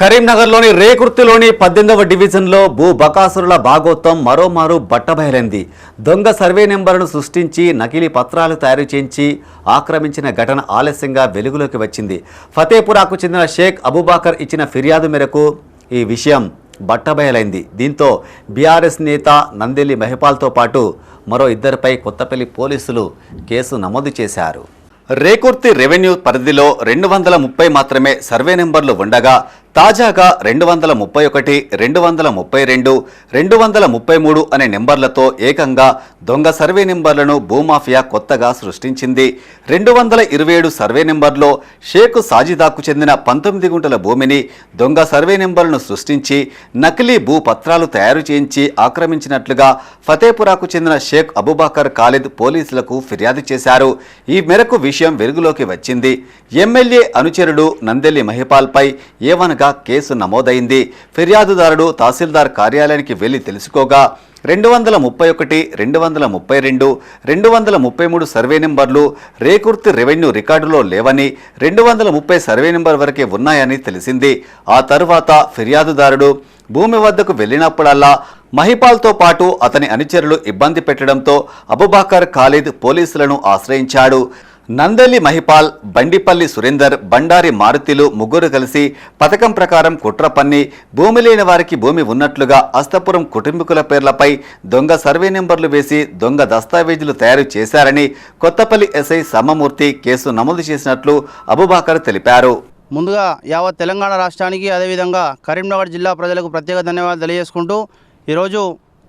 కరీంనగర్లోని రేకుర్తిలోని పద్దెనిమిదవ డివిజన్లో భూ బకాసురుల భాగోత్వం మరోమారు బట్టబయలైంది. దొంగ సర్వే నెంబర్ను సృష్టించి నకిలీ పత్రాలు తయారు చేయించి ఆక్రమించిన ఘటన ఆలస్యంగా వెలుగులోకి వచ్చింది. ఫతేపురాకు చెందిన షేక్ అబూబాకర్ ఇచ్చిన ఫిర్యాదు మేరకు ఈ విషయం బట్టబయలైంది. దీంతో బీఆర్ఎస్ నేత నందెల్లి మహిపాల్తో పాటు మరో ఇద్దరిపై కొత్తపల్లి పోలీసులు కేసు నమోదు చేశారు. రేకుర్తి రెవెన్యూ పరిధిలో రెండు వందల ముప్పై మాత్రమే సర్వే నెంబర్లు ఉండగా తాజాగా రెండు వందల ముప్పై ఒకటి రెండు వందల ముప్పై రెండు రెండు వందల ముప్పై మూడు అనే నెంబర్లతో ఏకంగా దొంగ సర్వే నెంబర్లను భూమాఫియా కొత్తగా సృష్టించింది. రెండు వందల ఇరవై ఏడు సర్వే నెంబర్లో షేక్ సాజిదాకు చెందిన పంతొమ్మిది గుంటల భూమిని దొంగ సర్వే నెంబర్లను సృష్టించి నకిలీ భూ పత్రాలు తయారు చేయించి ఆక్రమించినట్లుగా ఫతేపురాకు చెందిన షేక్ అబుబాకర్ ఖాలిద్ పోలీసులకు ఫిర్యాదు చేశారు. ఈ మేరకు విషయం వెలుగులోకి వచ్చింది. ఎమ్మెల్యే అనుచరుడు నందెల్లి మహిపాల్పై ఏవనగా కేసు నమోదైంది. ఫిర్యాదుదారుడు తహసీల్దార్ కార్యాలయానికి వెళ్ళి తెలుసుకోగా రెండు వందల ముప్పై ఒకటి రెండు వందల ముప్పై రెండు రెండు వందల ముప్పై మూడు సర్వే నెంబర్లు రేకుర్తి రెవెన్యూ రికార్డులో లేవని రెండు వందల ముప్పై సర్వే నెంబర్ వరకే ఉన్నాయని తెలిసింది. ఆ తరువాత ఫిర్యాదుదారుడు భూమి వద్దకు వెళ్ళినప్పుడల్లా మహిపాల్తో పాటు అతని అనుచరులు ఇబ్బంది పెట్టడంతో అబుబాకర్ ఖాలిద్ పోలీసులను ఆశ్రయించాడు. నందలి మహిపాల్ బండిపల్లి సురేందర్ బండారి మారుతిలు ముగ్గురు కలిసి పథకం ప్రకారం కుట్ర పన్ని భూమి లేని వారికి భూమి ఉన్నట్లుగా అస్తపురం కుటుంబీకుల పేర్లపై దొంగ సర్వే నెంబర్లు వేసి దొంగ దస్తావేజులు తయారు చేశారని కొత్తపల్లి ఎస్ఐ సమమూర్తి కేసు నమోదు చేసినట్లు అబుబాకర్ తెలిపారు. ముందుగా యావత్ తెలంగాణ రాష్ట్రానికి అదేవిధంగా కరీంనగర్ జిల్లా ప్రజలకు ప్రత్యేక ధన్యవాదాలు తెలియజేసుకుంటూ ఈరోజు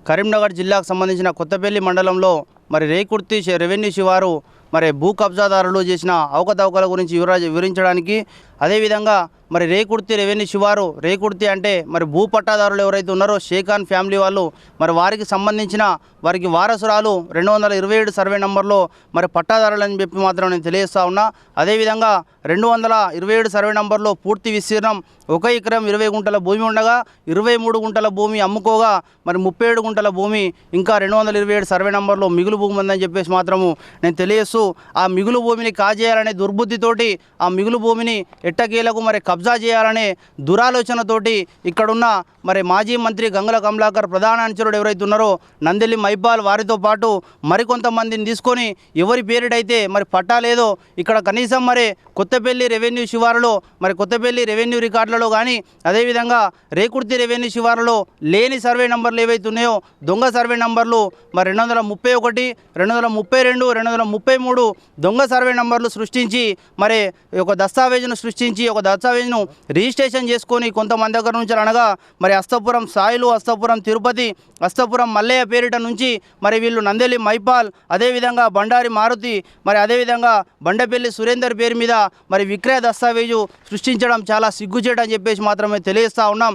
కరీంనగర్ జిల్లాకు సంబంధించిన కొత్తపల్లి మండలంలో మరి రేకుర్తి రెవెన్యూ శివారు మరి భూ కబ్జాదారులు చేసిన అవకతవకల గురించి వివర వివరించడానికి అదేవిధంగా మరి రేకుర్తి రెవెన్యూ శివారు రేకుర్తి అంటే మరి భూ పట్టాదారులు ఎవరైతే ఉన్నారో షేఖాన్ ఫ్యామిలీ వాళ్ళు మరి వారికి సంబంధించిన వారికి వారసురాలు రెండు వందల ఇరవై ఏడు సర్వే నెంబర్లో మరి పట్టాదారులు అని చెప్పి మాత్రం నేను తెలియజేస్తా ఉన్నా. అదేవిధంగా రెండు వందల ఇరవై ఏడు సర్వే నెంబర్లో పూర్తి విస్తీర్ణం ఒక ఎకరం ఇరవై గుంటల భూమి ఉండగా ఇరవై మూడు గుంటల భూమి అమ్ముకోగా మరి ముప్పై ఏడు గుంటల భూమి ఇంకా రెండు వందల ఇరవై ఏడు సర్వే నెంబర్లో మిగులు భూమి ఉందని చెప్పేసి మాత్రము నేను తెలియజేస్తూ ఆ మిగులు భూమిని కాజేయాలనే దుర్బుద్ధితోటి ఆ మిగులు భూమిని ఎట్టకేలకు మరి కబ్జా చేయాలనే దురాలోచనతోటి ఇక్కడున్న మరి మాజీ మంత్రి గంగుల కమలాకర్ ప్రధాన అనుచరుడు ఎవరైతే ఉన్నారో నందెల్లి మైపాల్ వారితో పాటు మరికొంతమందిని తీసుకొని ఎవరి పేరిటైతే మరి పట్టాలేదో ఇక్కడ కనీసం మరి కొత్తపల్లి రెవెన్యూ శివారులో మరి కొత్తపల్లి రెవెన్యూ రికార్డులలో కానీ అదేవిధంగా రేకుర్తి రెవెన్యూ శివారులో లేని సర్వే నంబర్లు ఏవైతే ఉన్నాయో దొంగ సర్వే నంబర్లు మరి రెండు వందల ముప్పై ఒకటి రెండు వందల ముప్పై రెండు రెండు వందల ముప్పై మూడు దొంగ సర్వే నంబర్లు సృష్టించి మరి ఒక దస్తావేజును సృష్టించి ఒక దస్తావేజును రిజిస్ట్రేషన్ చేసుకొని కొంతమంది దగ్గర నుంచి అనగా మరి అస్తపురం సాయిలు అస్తపురం తిరుపతి అస్తపురం మల్లయ్య పేరిట నుంచి మరి వీళ్ళు నందెలి మైపాల్ అదేవిధంగా బండారి మారుతి మరి అదేవిధంగా బండపల్లి సురేందర్ పేరు మీద మరి విక్రయ దస్తావేజు సృష్టించడం చాలా సిగ్గుచేటని చెప్పేసి మాత్రమే తెలియజేస్తా ఉన్నాం.